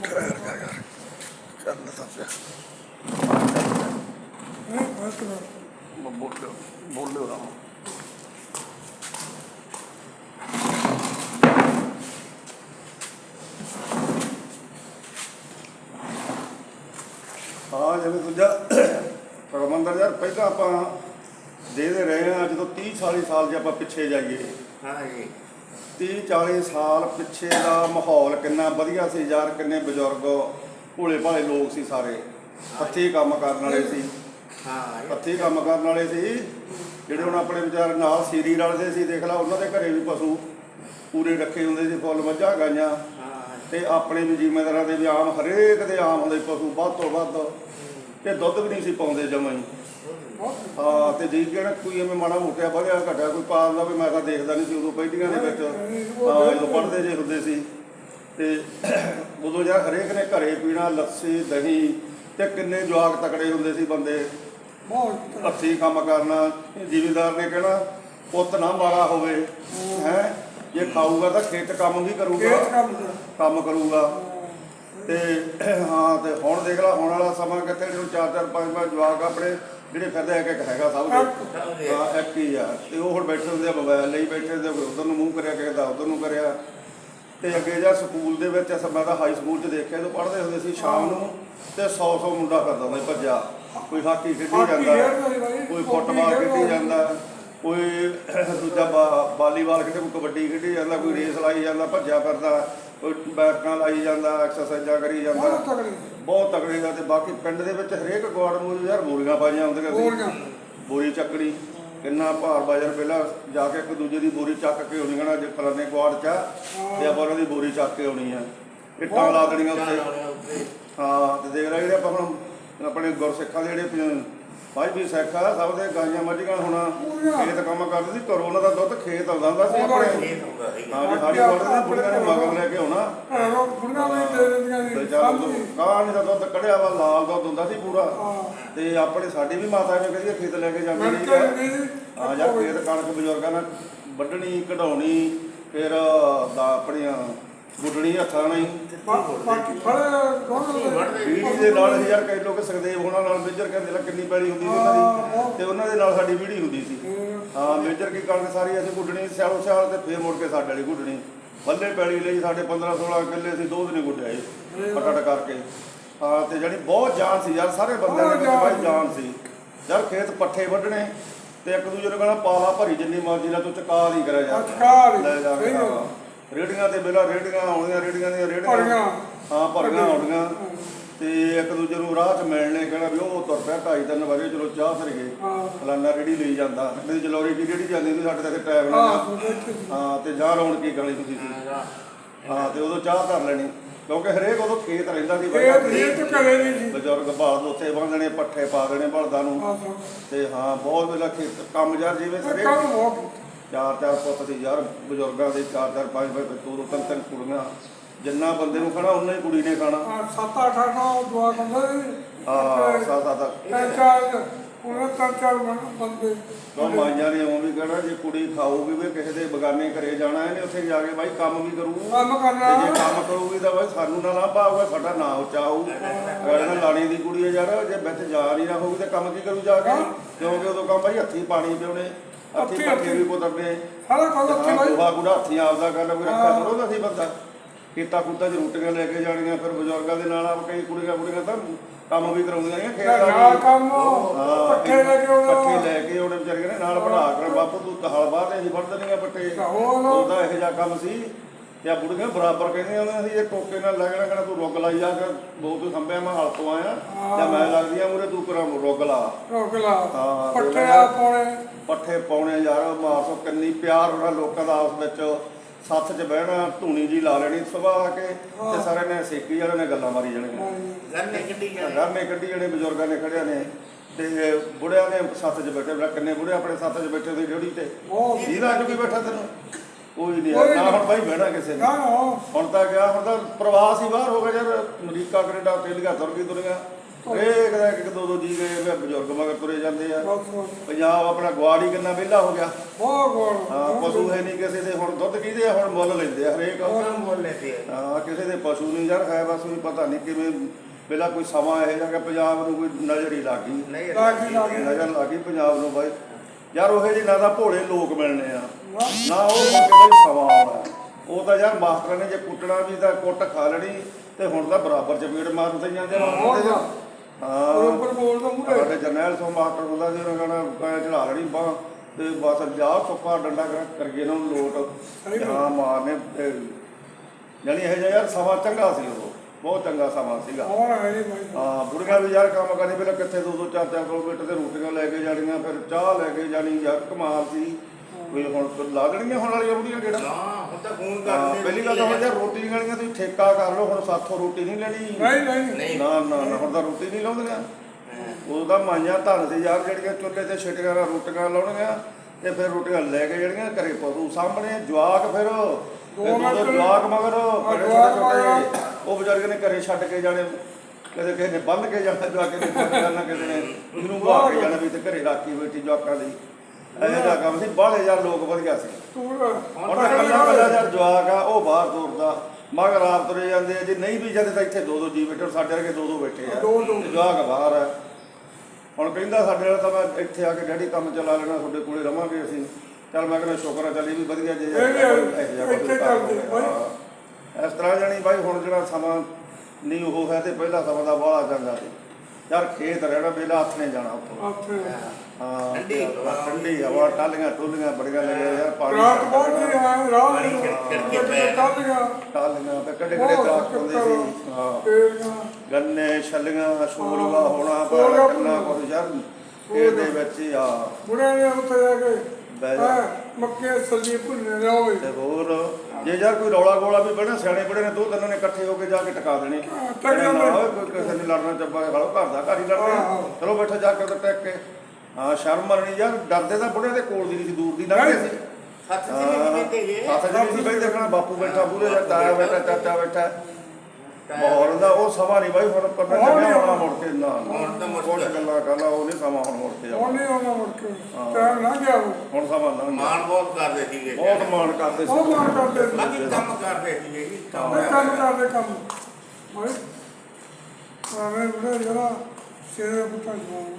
ਠਹਿਰ ਗਿਆ ਯਾਰ ਚੱਲ ਤਾਂ ਪਿਆ ਬੋਲਿਓ ਬੋਲਿਓ ਰਾਮ ਹਾਂ, ਜਿਵੇਂ ਦੂਜਾ ਪ੍ਰਬੰਧਰ ਯਾਰ, ਪਹਿਲਾਂ ਆਪਾਂ ਦੇ ਦੇ ਰਹੇ ਆ ਜਦੋਂ 30 40 ਸਾਲ ਜੇ ਆਪਾਂ ਪਿੱਛੇ ਜਾਈਏ। ਹਾਂ ਜੀ। 30 40 ਸਾਲ ਪਿੱਛੇ ਦਾ ਮਾਹੌਲ ਕਿੰਨਾ ਵਧੀਆ ਸੀ, ਯਾਰ ਕਿੰਨੇ ਬਜ਼ੁਰਗ ਭੋਲੇ ਭਾਲੇ ਲੋਕ ਸੀ ਸਾਰੇ। ਹੱਥੀਂ ਕੰਮ ਕਰਨ ਵਾਲੇ ਸੀ। ਹਾਂ ਹੱਥੀਂ ਕੰਮ ਕਰਨ ਵਾਲੇ ਸੀ। ਜਿਹੜੇ ਹੁਣ ਆਪਣੇ ਵਿਚਾਰ ਨਾਲ ਸੀਰੀ ਰਲਦੇ ਸੀ, ਦੇਖ ਲਾ, ਉਹਨਾਂ ਦੇ ਘਰੇ ਵੀ ਪਸ਼ੂ ਪੂਰੇ ਰੱਖੇ ਹੁੰਦੇ ਸੀ, ਫੁੱਲ ਮੱਝਾਂ ਗਾਈਆਂ। ਤੇ ਆਪਣੇ ਵੀ ਜ਼ਿਮੀਂਦਾਰਾਂ ਦੇ ਵੀ ਆਮ ਹਰੇਕ ਦੇ ਆਮ ਹੁੰਦੇ ਪਸ਼ੂ ਵੱਧ ਤੋਂ ਵੱਧ। ਤੇ ਦੁੱਧ ਵੀ ਨਹੀਂ ਸੀ ਪਾਉਂਦੇ ਜਮਾਂ ਹੀ। ਹਾਂ ਤੇ ਜੀ ਕਿਹੜਾ ਕੋਈ ਐਵੇਂ ਮਾੜਾ ਮੋਟਿਆ ਵਧਿਆ ਘਟਿਆ ਕੋਈ ਪਾਲਦਾ ਵੀ ਮੈਂ ਤਾਂ ਦੇਖਦਾ ਨਹੀਂ ਸੀ ਉਦੋਂ ਪਹਿਲੀਆਂ ਦੇ ਵਿੱਚ। ਹਾਂ ਜਦੋਂ ਪੜ੍ਹਦੇ ਜੇ ਹੁੰਦੇ ਸੀ। ਤੇ ਉਦੋਂ ਯਾਰ ਹਰੇਕ ਨੇ ਘਰੇ ਪੀਣਾ ਲੱਸੀ ਦਹੀਂ ਤੇ ਕਿੰਨੇ ਜਵਾਕ ਤਕੜੇ ਹੁੰਦੇ ਸੀ ਬੰਦੇ। ਹੱਥੀਂ ਕੰਮ ਕਰਨਾ ਜ਼ਿਮੀਂਦਾਰ ਨੇ ਕਹਿਣਾ ਪੁੱਤ ਨਾ ਮਾੜਾ ਹੋਵੇ ਹੈ ਜੇ ਖਾਊਗਾ ਤਾਂ ਖੇਤ ਕੰਮ ਵੀ ਕਰੂਗਾ। ਕੰਮ ਕਰੂਗਾ। ਤੇ ਹਾਂ ਤੇ ਹੁਣ ਦੇਖ ਲਾ ਹੁਣ ਵਾਲਾ ਸਮਾਂ ਕਿੱਥੇ ਜਦੋਂ ਚਾਰ ਚਾਰ ਪੰਜ ਪੰਜ ਜਵਾਕ ਆਪਣੇ ਜਿਹੜੇ ਫਿਰਦੇ ਆ ਇੱਕ ਇੱਕ ਹੈਗਾ ਸਭ ਦੇ। ਹਾਂ ਇੱਕ ਹੀ ਆ। ਤੇ ਉਹ ਹੁਣ ਬੈਠੇ ਹੁੰਦੇ ਆ ਮੋਬਾਈਲ ਲਈ ਬੈਠੇ ਹੁੰਦੇ ਕੋਈ ਉਧਰ ਨੂੰ ਮੂੰਹ ਕਰਿਆ ਕਿਸੇ ਦਾ ਉਧਰ ਨੂੰ ਕਰਿਆ। ਤੇ ਅੱਗੇ ਜਾਂ ਸਕੂਲ ਦੇ ਵਿੱਚ ਅਸਾਂ ਮੈਂ ਤਾਂ ਹਾਈ ਸਕੂਲ 'ਚ ਦੇਖਿਆ ਜਦੋਂ ਪੜ੍ਹਦੇ ਹੁੰਦੇ ਸੀ ਸ਼ਾਮ ਨੂੰ ਤੇ 100 100 ਮੁੰਡਾ ਕਰਦਾ ਹੁੰਦਾ ਸੀ ਭੱਜਾ ਕੋਈ ਹਾਕੀ ਖੇਡੀ ਜਾਂਦਾ ਕੋਈ ਫੁੱਟਬਾਲ ਖੇਡੀ ਜਾਂਦਾ ਕੋਈ ਦੂਜਾ ਵਾਲੀਬਾਲ ਖੇਡੇ ਕੋਈ ਕਬੱਡੀ ਖੇਡੀ ਜਾਂਦਾ ਕੋਈ ਰੇਸ ਲਾਈ ਜਾਂਦਾ ਭੱਜਿਆ ਫਿਰਦਾ। ਕੋਈ ਬੈਠਕਾਂ ਲਾਈ ਜਾਂਦਾ ਐਕਸਰਸਾਈਜ਼ਾਂ ਕਰੀ ਜਾਂਦਾ। ਬਹੁਤ ਤਕੜੇ। ਦਾ ਤੇ ਬਾਕੀ ਪਿੰਡ ਦੇ ਵਿੱਚ ਹਰੇਕ ਗਵਾੜ ਨੂੰ ਯਾਰ ਬੋਰੀਆਂ ਪਾਈਆਂ ਹੁੰਦੀਆਂ ਸੀ। ਬੋਰੀ ਚੱਕਣੀ ਕਿੰਨਾ ਭਾਰ ਬਾਜ਼ਾਰ ਪਹਿਲਾਂ ਜਾ ਕੇ ਇੱਕ ਦੂਜੇ ਦੀ ਬੋਰੀ ਚੱਕ ਕੇ ਆਉਣੀ ਕਹਣਾ ਜੇ ਫਲਾਣੇ ਗਵਾੜ ਚ ਤੇ ਆਪਾਂ ਉਹਨਾਂ ਦੀ ਬੋਰੀ ਚੱਕ ਕੇ ਆਉਣੀ ਆ। ਇੱਟਾਂ ਲਾ ਦੇਣੀਆਂ ਉੱਤੇ। ਹਾਂ ਤੇ ਦੇਖ ਲੈ ਜਿਹੜੇ ਆਪਾਂ ਹੁਣ ਆਪਣੇ ਗੁਰਸਿੱਖਾਂ ਦੇ ਜਿਹੜੇ ਭਾਈ ਵੀ ਸਿੱਖ ਸਭ ਦੇ ਗਾਈਆਂ ਮੱਝੀਆਂ ਹੁਣ। ਖੇਤ ਕੰਮ ਕਰਦੇ ਸੀ ਘਰੋਂ ਉਹਨਾਂ ਦਾ ਦੁੱਧ ਖੇਤ ਆਉਂਦਾ ਹੁੰਦਾ ਸੀ ਆਪਣੇ। ਇਹ ਹੁੰਦਾ ਸੀ ਹਾਂ ਜੀ ਵਾਰ ਦੇ ਬੁੜੀਆਂ ਨੇ ਮਗਰ ਲੈ ਕੇ ਆਉਣਾ। ਤੇ ਚੱਲ ਕਾਂ ਦਾ ਦੁੱਧ ਕੜਿਆ ਵਾ ਲਾਲ ਦੁੱਧ ਹੁੰਦਾ ਸੀ ਪੂਰਾ। ਤੇ ਆਪਣੇ ਸਾਡੀ ਵੀ ਮਾਤਾ ਨੇ ਕਦੀ ਖੇਤ ਲੈ ਕੇ ਜਾਂਦੀ ਆ ਹਾਂ ਯਾਰ ਖੇਤ ਕਣਕ ਬਜ਼ੁਰਗਾਂ ਨਾਲ ਵੱਢਣੀ ਕਢਾਉਣੀ ਫਿਰ ਆਪਣੀਆਂ ਗੁੱਡਣੀ ਹੱਥਾਂ ਨਾਲ ਹੀ। ਵੀੜੀ ਦੇ ਨਾਲ ਯਾਰ ਕਈ ਲੋਕ ਸੁਖਦੇਵ ਹੋਣਾ ਨਾਲ ਮੇਜਰ ਕਹਿੰਦੇ ਲਾ ਕਿੰਨੀ ਪੈੜੀ ਹੁੰਦੀ ਸੀ ਉਹਨਾਂ ਦੀ ਤੇ ਉਹਨਾਂ ਦੇ ਨਾਲ ਸਾਡੀ ਵੀੜੀ ਹੁੰਦੀ ਸੀ। ਹਾਂ। ਮੇਜਰ ਕੀ ਕਣਕ ਸਾਰੀ ਅਸੀਂ ਗੁੱਡਣੀ ਸਿਆਲੋ ਸਿਆਲ ਤੇ ਫੇਰ ਮੁੜ ਕੇ ਸਾਡੇ ਵਾਲੀ ਗੁੱਡਣੀ। ਬੱਲੇ ਪੈੜੀ ਲਈ ਸਾਡੇ 15 16 ਕਿੱਲੇ ਸੀ ਦੋ ਦਿਨੇ ਗੁੱਡਿਆ ਇਹ ਪਟੜ ਕਰਕੇ। ਹਾਂ ਤੇ ਜਿਹੜੀ ਬਹੁਤ ਜਾਨ ਸੀ ਯਾਰ ਸਾਰੇ ਬੰਦਿਆਂ ਦੇ ਵਿੱਚ ਬਾਈ ਜਾਨ ਸੀ। ਯਾਰ ਖੇਤ ਪੱਠੇ ਵੱਢਣੇ ਤੇ ਇੱਕ ਦੂਜੇ ਨੂੰ ਕਹਣਾ ਪਾਲਾ ਭਰੀ ਜਿੰਨੀ ਮਰਜ਼ੀ ਨਾਲ ਤੂੰ ਚਕਾ ਨਹੀਂ ਕਰਿਆ ਯਾਰ ਚੁਕਾ ਲਈ, ਲੈ ਜਾ। ਰੇੜੀਆਂ ਤੇ ਬਿਲਾ ਰੇੜੀਆਂ ਆਉਣੀਆਂ ਰੇੜੀਆਂ ਦੀਆਂ ਰੇੜੀਆਂ। ਹਾਂ ਭਰੀਆਂ ਆਉਣੀਆਂ ਤੇ ਇੱਕ ਦੂਜੇ ਨੂੰ ਰਾਹ 'ਚ ਮਿਲਣੇ ਕਹਿਣਾ ਵੀ ਉਹ ਤੁਰ ਪਿਆ ਢਾਈ ਤਿੰਨ ਵਜੇ ਚਲੋ ਚਾਹ ਧਰੀਏ ਹਾਂ। ਫਲਾਨਾ ਰੇੜੀ ਲਈ ਜਾਂਦਾ। ਮੇਰੀ ਜਲੌਰੀ ਦੀ ਰੇੜੀ ਜਾਂਦੀ ਸੀ ਸਾਡੇ ਤੇ ਟਾਈਮ ਨਾਲ ਹਾਂ ਤੇ ਜਾ ਰੌਣਕੀ ਗਲੀ ਹੁੰਦੀ ਸੀ ਹਾਂ ਤੇ ਉਦੋਂ ਚਾਹ ਧਰ ਲੈਣੀ। ਕਿਉਂਕਿ ਹਰੇਕ ਉਦੋਂ ਖੇਤ ਰਹਿੰਦਾ ਸੀ ਬਜ਼ੁਰਗ ਬਲਦ ਉੱਥੇ ਬੰਨਣੇ ਪੱਠੇ ਪਾ ਦੇਣੇ ਬਲਦਾਂ ਨੂੰ। ਤੇ ਹਾਂ ਬਹੁਤ ਵੇਲਾ ਖੇਤ ਕੰਮ ਯਾਰ ਜਿਵੇਂ ਸਾਰੇ ਚਾਰ ਚਾਰ ਪੁੱਤ ਸੀ ਯਾਰ ਬਜ਼ੁਰਗਾਂ ਦੇ ਚਾਰ ਚਾਰ ਪੰਜ ਪੰਜ ਦੋ ਦੋ ਤਿੰਨ ਤਿੰਨ ਕੁੜੀਆਂ। ਜਿੰਨਾ ਬੰਦੇ ਨੂੰ ਖਾਣਾ ਉਨਾ ਹੀ ਕੁੜੀ ਨੇ ਖਾਣਾ। ਸੱਤ ਅੱਠ ਅੱਠ ਨੌ ਦੁਆ ਬੰਦੇ ਹਾਂ ਸਾ ਸਾ ਦਾ ਤਿੰਨ ਚਾਰ ਉਹਨਾਂ ਤਿੰਨ ਚਾਰ ਬੰਦੇ। ਉਹ ਮਾਈਆਂ ਨੇ ਉਹ ਵੀ ਕਹਿਣਾ ਜੇ ਕੁੜੀ ਖਾਊਗੀ ਵੀ ਕਿਸੇ ਦੇ ਬਗਾਨੇ ਘਰੇ ਜਾਣਾ ਇਹਨੇ ਉੱਥੇ ਜਾ ਕੇ ਬਾਈ ਕੰਮ ਵੀ ਕਰੂ। ਕੰਮ ਤੇ ਜੇ ਕਰਨਾ ਕੰਮ ਕਰੂਗੀ ਤਾਂ ਬਾਈ ਸਾਨੂੰ ਨਾ ਲਾਭਾ ਆਊਗਾ ਸਾਡਾ ਨਾਂ ਉੱਚਾ ਆਊ। ਕਹਿੰਦਾ ਲਾਣੀ ਦੀ ਕੁੜੀ ਹੈ ਯਾਰ ਜੇ ਵਿੱਚ ਜਾ ਨਹੀਂ ਨਾ ਹੋਊਗੀ ਤਾਂ ਕੰਮ ਕੀ ਕਰੂ ਜਾ ਕੇ? ਕਿਉਂਕਿ ਉਦੋਂ ਕੰਮ ਬਾਈ ਹੱਥੀਂ ਪਾਣੀ ਪਿਉਣੇ। ਹੱਥੀਂ ਹੱਥੀਂ- ਵੀ ਕੁਤਰਨੇ ਸਾਰਾ ਕੁਝ ਉੱਥੇ ਹਾਂ ਬਾਈ। ਗੋਹਾ ਗੁੜਾ ਹੱਥੀਂ ਆਪਦਾ ਕਰਨਾ ਕੋਈ ਰੱਖਿਆ ਥੋੜਾ ਸੀ ਬੰਦਾ। ਕੀਤਾ ਕੁੱਤਾ ਚ ਰੋਟੀਆਂ ਲੈ ਕੇ ਜਾਣੀਆਂ ਫਿਰ ਬਜ਼ੁਰਗਾਂ ਦੇ ਨਾਲ ਆਪ ਕਈ ਕੁੜੀਆਂ ਕੁੜੀਆਂ ਤਾਂ ਕੰਮ ਵੀ ਕਰਾਉਂਦੀਆਂ ਨੇ ਖੇਤ ਦਾ। ਕੰਮ ਪੱਠੇ ਲੈ ਕੇ ਆਉਣਾ। ਪੱਠੇ ਲੈ ਕੇ ਉਹਨੇ ਵਿਚਾਰੇ ਨੇ ਨਾਲ ਬਣਾ ਕੇ ਬਾਪੂ ਤੂੰ ਹਲ ਬਾਹਰ ਨਹੀਂ ਫੜ ਦੇਣੀਆਂ ਹੋਰ। ਉਹਦਾ ਇਹੋ ਜਿਹਾ ਕੰਮ ਸੀ। ਤੇ ਆ ਬੁੜੀਆਂ ਬਰਾਬਰ ਕਹਿੰਦੀਆਂ ਹੁੰਦੀਆਂ ਸੀ ਇਹ ਟੋਕੇ ਨਾਲ ਲੱਗਣਾ ਕਹਿੰਦਾ ਤੂੰ ਰੁੱਗ ਲਾਈ ਜਾ ਕੇ ਬਹੁਤ ਖੰਬਿਆ ਮੈਂ ਹਲ ਤੋਂ ਆਇਆ। ਜਾਂ ਮੈਂ ਲੱਗਦੀਆਂ ਮੂਰੇ ਤੂੰ ਕਰਾਂ ਰੁੱਗ ਲਾ। ਰੋਕ ਲਾ। ਹਾਂ, ਪੱਠੇ ਤੇ ਆ ਪਾਉਣੇ। ਪੱਠੇ ਪਾਉਣੇ ਯਾਰ ਮਾਰਸੋ ਕਿੰਨੀ ਪਿਆਰ ਹੋਣਾ ਲੋਕਾਂ ਦਾ ਆਪਸ ਵਿੱਚ ਸੱਥ 'ਚ ਬਹਿਣਾ ਧੂਣੀ ਜੀ ਲਾ ਲੈਣੀ ਆ ਕੇ ਤੇ ਸਾਰੇ ਨੇ ਸੇਕੀ ਵਾਲੇ ਨੇ ਗੱਲਾਂ ਮਾਰੀ ਜਾਣੀਆਂ ਗੰਨੇ ਕੱਢੀ ਘਰ ਨੇ ਕੱਢੀ ਜਿਹੜੇ ਬਜ਼ੁਰਗਾਂ ਨੇ ਖੜਿਆ ਨੇ ਤੇ ਬੁੜਿਆਂ ਨੇ ਸੱਥ 'ਚ ਬੈਠੇ ਬੜਾ ਕਿੰਨੇ ਬੁੜੇ ਆਪਣੇ ਸੱਥ 'ਚ ਬੈਠੇ ਸੀ ਰੇੜੀ ਤੇ। ਜਿਹਦਾ ਅੱਜ ਕੋਈ ਬੈਠਾ ਤੈਨੂੰ? ਕੋਈ ਨਹੀਂ ਕੋਈ ਨਾ। ਨਹੀਂ। ਹੁਣ ਭਾਈ ਬਹਿਣਾ ਕਿਸੇ ਨੇ। ਨਾ ਹੁਣ ਤਾਂ ਗਿਆ ਹੁਣ ਤਾਂ ਪ੍ਰਵਾਸ ਹੀ ਬਾਹਰ ਹੋ ਗਿਆ ਯਾਰ ਅਮਰੀਕਾ ਕੈਨੇਡਾ ਆਸਟ੍ਰੇਲੀਆ ਤੁਰ ਗਈ ਦੁਨੀਆ ਹਰੇਕ ਦਾ ਇੱਕ ਦੋ ਦੋ ਜੀ ਗਏ ਵੇ ਬਜ਼ੁਰਗ ਮਗਰ ਤੁਰੇ ਜਾਂਦੇ ਆ। ਬਸ ਬਸ। ਪੰਜਾਬ ਆਪਣਾ ਗਵਾੜੀ ਕਿੰਨਾ ਵਿਹਲਾ ਹੋ ਗਿਆ। ਬਹੁਤ ਬਹੁਤ ਹਾਂ ਪਸ਼ੂ ਹੈ ਨਹੀਂ ਕਿਸੇ ਦੇ ਹੁਣ ਦੁੱਧ ਕਿਹਦੇ ਆ ਹੁਣ ਮੁੱਲ ਲੈਂਦੇ ਆ ਹਰੇਕ। ਉਹਨਾਂ ਬੋਲ ਲੈਤੇ ਹੈ ਹਾਂ ਕਿਸੇ ਦੇ ਪਸ਼ੂ ਨਹੀਂ ਯਾਰ ਹੈ ਬਸ ਵੀ ਪਤਾ ਨਹੀਂ ਕਿਵੇਂ ਪਹਿਲਾਂ ਕੋਈ ਸਮਾਂ ਇਹ ਜਿਹਾ ਕਿ ਪੰਜਾਬ ਨੂੰ ਕੋਈ ਨਜ਼ਰ ਹੀ ਲੱਗ ਗਈ। ਨਹੀਂ ਲਾਗੀ ਲਾਗੀ ਨਜ਼ਰ ਲੱਗ ਗਈ ਪੰਜਾਬ ਨੂੰ ਬਾਈ। ਯਾਰ ਉਹੇ ਜਿਹੇ ਨਾ ਤਾਂ ਭੋਲੇ ਲੋਕ ਮਿਲਣੇ ਆ ਨਾ ਨਾ ਉਹ ਕੇ ਬਾਈ ਸਮਾਂ ਆਉਣਾ ਉਹ ਤਾਂ ਯਾਰ ਮਾਸਟਰਾਂ ਨੇ ਜੇ ਕੁੱਟਣਾ ਵੀ ਤਾਂ ਕੁੱਟ ਖਾ ਲੈਣੀ ਤੇ ਹੁਣ ਤਾਂ ਬਰਾਬਰ ਚਪੇੜ ਮਾਰਨ ਤੇ ਜਾਂਦੇ ਆ। ਜ਼ਿਆਦਾ। ਹਾਂ। ਬਰੋਬਰ ਬੋਲਦਾ ਮੂਰੇ ਸਾਡੇ ਜਰਨੈਲ ਤੋਂ ਮਾਸਟਰ ਹੁੰਦਾ ਸੀ ਉਹਨਾਂ ਕਹਣਾ ਪੈ ਚੜਾ ਲੈਣੀ ਬਾਹ ਤੇ ਬਸ ਜਾ ਸੁੱਕਾ ਡੰਡਾ ਕਰ ਕਰਕੇ ਇਹਨਾਂ ਨੂੰ ਲੋਟ। ਹਾਂ ਮਾਰਨੇ ਜਾਨੀ ਇਹ ਯਾਰ ਸਮਾਂ ਚੰਗਾ ਸੀ ਉਹ। ਬਹੁਤ ਚੰਗਾ ਸਮਾਂ ਸੀਗਾ। ਹੈ ਹਾਂ ਬੁੜੀਆਂ ਵੀ ਯਾਰ ਕੰਮ ਕਰਨੀ ਪਹਿਲਾਂ ਕਿੱਥੇ ਦੋ ਦੋ ਚਾਰ ਚਾਰ ਕਿਲੋਮੀਟਰ ਤੇ ਰੋਟੀਆਂ ਲੈ ਕੇ ਜਾਣੀਆਂ ਫਿਰ ਚਾਹ ਲੈ ਕੇ ਜਾਣੀ ਯਾਰ ਕਮਾਲ ਸੀ। ਕੋਈ ਹੁਣ ਲਾ ਦੇਣੀਆਂ ਹੁਣ ਵਾਲੀਆਂ ਬੁੜੀਆਂ ਕਿਹੜਾ? ਨਾ ਹੁਣ ਤਾਂ ਫੋਨ ਹਾਂ, ਕਰਦੇ ਪਹਿਲੀ ਗੱਲ ਤਾਂ ਹੁਣ ਯਾਰ ਰੋਟੀ ਖਾਣੀਆਂ ਤੁਸੀਂ ਠੇਕਾ ਕਰ ਲਓ ਹੁਣ ਸਾਥੋਂ ਰੋਟੀ ਨਹੀਂ ਲੈਣੀ। ਨਹੀਂ ਨਹੀਂ। ਨਾ ਨਾ ਨਾ ਹੁਣ ਤਾਂ ਰੋਟੀ ਨਹੀਂ ਲਾਉਂਦੀਆਂ। ਉਹਦਾ ਮਾਈਆਂ ਧਨ ਸੀ ਯਾਰ ਜਿਹੜੀਆਂ ਚੁੱਲ੍ਹੇ ਤੇ ਛਿਟਕਾਂ ਰੋਟੀਆਂ ਲਾਉਣਗੀਆਂ ਤੇ ਫਿਰ ਰੋਟੀਆਂ ਲੈ ਕੇ ਜਿਹੜੀਆਂ ਘਰੇ ਪਸ਼ੂ ਸਾਹਮਣੇ ਜਵਾਕ ਫਿਰ ਦੋ ਜਵਾਕ ਮਗਰ ਉਹ ਵਿਚਾਰੇ ਨੇ ਘਰੇ ਛੱਡ ਕੇ ਜਾਣੇ ਕਦੇ ਕਿਸੇ ਨੇ ਬੰਨ ਕੇ ਜਾਣਾ ਨੇ ਬੰਨ ਕਰਨਾ ਕਿਸੇ ਨੇ ਇਹਨੂੰ ਬਾਹਰ ਕੇ ਜਾਣਾ ਵੀ ਤੇ ਘਰੇ ਰਾਖੀ ਬੈਠੀ ਜਵਾਕਾਂ ਦੀ ਇਹ ਕੰਮ ਸੀ ਬਾਹਲੇ ਯਾਰ ਲੋਕ ਵਧੀਆ ਸੀ। ਹੁਣ ਕੱਲਾ ਕੱਲਾ ਯਾਰ ਜਵਾਕ ਆ ਉਹ ਬਾਹਰ ਤੁਰਦਾ ਮਗਰ ਆਪ ਤੁਰੇ ਜਾਂਦੇ ਆ ਜੇ ਨਹੀਂ ਵੀ ਜਾਂਦੇ ਤਾਂ ਇੱਥੇ ਦੋ ਦੋ ਜੀ ਬੈਠੇ ਸਾਡੇ ਵਰਗੇ ਦੋ ਦੋ ਬੈਠੇ ਆ। ਜਵਾਕ ਬਾਹਰ ਆ। ਹੁਣ ਕਹਿੰਦਾ ਸਾਡੇ ਨਾਲ ਤਾਂ ਮੈਂ ਇੱਥੇ ਆ ਕੇ ਡੈਡੀ ਕੰਮ ਚਲਾ ਲੈਣਾ ਤੁਹਾਡੇ ਕੋਲੇ ਰਵਾਂਗੇ ਅਸੀਂ। ਚੱਲ ਮੈਂ ਕਹਿੰਦਾ ਸ਼ੁਕਰ ਆ ਚੱਲ ਇਹ ਵੀ ਵਧੀਆ ਜੇ ਇਹ ਵੀ ਇਹੋ ਜਿਹਾ ਕੁਛ ਇੱਥੇ ਕੰਮ ਚੱਲਦੇ, ਹੋ ਗਿਆ। ਹਾਂ। ਇਸ ਤਰ੍ਹਾਂ ਜਾਣੀ ਬਾਈ ਹੁਣ ਜਿਹੜਾ ਸਮਾਂ ਨਹੀਂ ਉਹ ਹੈ ਤੇ ਪਹਿਲਾ ਸਮਾਂ ਦਾ ਬਾਹਲਾ ਚੰਗਾ ਸੀ। ਯਾਰ ਖੇਤ ਰਹਿਣਾ ਪਹਿਲਾਂ ਹੱਥ ਨੇ ਜਾਣਾ ਉੱਥੋਂ। ਉੱਥੇ ਹਾਂ ਠੰਡੀ ਹਵਾ। ਠੰਡੀ ਹਵਾ ਟਾਲੀਆਂ ਟੋਲੀਆਂ ਬੜੀਆਂ ਲੱਗਿਆ ਯਾਰ ਪਾਣੀ ਰਾਤ ਬਹੁਤ ਨਹੀਂ ਆਇਆ ਰਾਤ ਨੂੰ ਖਿੜ- ਖਿੜ ਕੇ ਕਿਤੇ ਕੱਢ ਗਿਆ ਟਾਲੀਆਂ ਤੇ ਕਿੱਡੇ ਕਿੱਡੇ ਦਰਖਤ ਹੁੰਦੇ ਸੀ। ਹਾਂ। ਤੇਰੀਆਂ। ਗੰਨੇ ਛੱਲੀਆਂ ਛੋਲਵਾ ਹੋਣਾ ਪਰ ਕਿੰਨਾ ਕੁਝ ਯਾਰ ਇਹਦੇ ਵਿੱਚ ਹੀ ਆ ਬੁੜੇ ਨੇ ਉੱਥੇ ਜਾ ਕੇ ਬਹਿ ਜਾ। ਹੈਂ, ਮੱਕੇ ਸੱਜੀ ਭੁੰਨੇ ਰਹੋਗੇ ਤੇ ਹੋਰ ਜੇ ਯਾਰ ਕੋਈ ਰੌਲਾ ਗੋਲਾ ਵੀ ਬਣੇ ਸਿਆਣੇ ਬੜੇ ਨੇ ਦੋ ਤਿੰਨਾਂ ਨੇ ਇਕੱਠੇ ਹੋ ਕੇ ਜਾ ਕੇ ਟਿਕਾ ਦੇਣੇ। ਨਾ ਜਾਂਦੇ। ਹੋਵੇ ਕੋਈ ਕਿਸੇ ਨੇ ਲੜਨਾ ਚੱਬਾ ਕੇ ਖੜੋ ਘਰ ਦਾ ਘਰ ਹੀ ਲੜਦੇ। ਚਲੋ ਬੈਠੋ ਜਾ ਕੇ ਉੱਤੇ ਟਿਕ ਕੇ। ਹਾਂ ਸ਼ਰਮ ਮਰਨੀ ਯਾਰ ਡਰਦੇ ਤਾਂ ਬੁੜੇ ਦੇ ਕੋਲ ਦੀ ਨਹੀਂ ਦੂਰ ਦੀ ਲੰਘਦੇ ਸੀ। ਸੱਚ ਸੀ ਨਹੀਂ ਕਹਿੰਦੇ ਇਹ ਸਾਥ ਜੀ ਸੀ ਬਈ ਦੇਖਣਾ ਬਾਪੂ ਬੈਠਾ ਪੂਰੇ ਜਾਂ ਤਾਇਆ ਬੈਠਾ ਚਾਚਾ ਬੈਠਾ। ਮਾਹੌਲ ਦਾ ਉਹ ਸਮਾਂ ਨਹੀਂ ਬਾਈ ਹੁਣ ਪਤਾ ਚੱਲਿਆ ਹੋਣਾ ਮੁੜ ਕੇ ਨਾ ਹੁਣ ਤਾਂ ਕੇ। ਗੱਲਾਂ ਕਰ ਲਾ ਉਹ ਨਹੀਂ ਸਮਾਂ ਹੁਣ ਮੁੜ ਕੇ ਉਹ ਆਉਣਾ। ਨਹੀਂ ਆਉਣਾ ਮੁੜ ਕੇ? ਟਾਈਮ ਨਾ ਗਿਆ ਹੁਣ ਸਮਾਂ ਨਾ ਮਾਣ ਬਹੁਤ ਕਰਦੇ ਸੀਗੇ। ਬਹੁਤ ਮਾਣ ਕਰਦੇ ਉਹ ਸੀ ਮਾਰ ਕਰਦੇ ਸੀ। ਬਾਕੀ ਕੰਮ ਕਰਦੇ ਸੀਗੇ ਜੀ ਕੰਮ ਕਰਦੇ ਕੰਮ। ਭਾਈ ਆਵੇਂ ਬੁੜੇ ਜਿਹੜਾ ਸਿਰੇ ਪੁੱਤਾਂ ਜਵਾਨ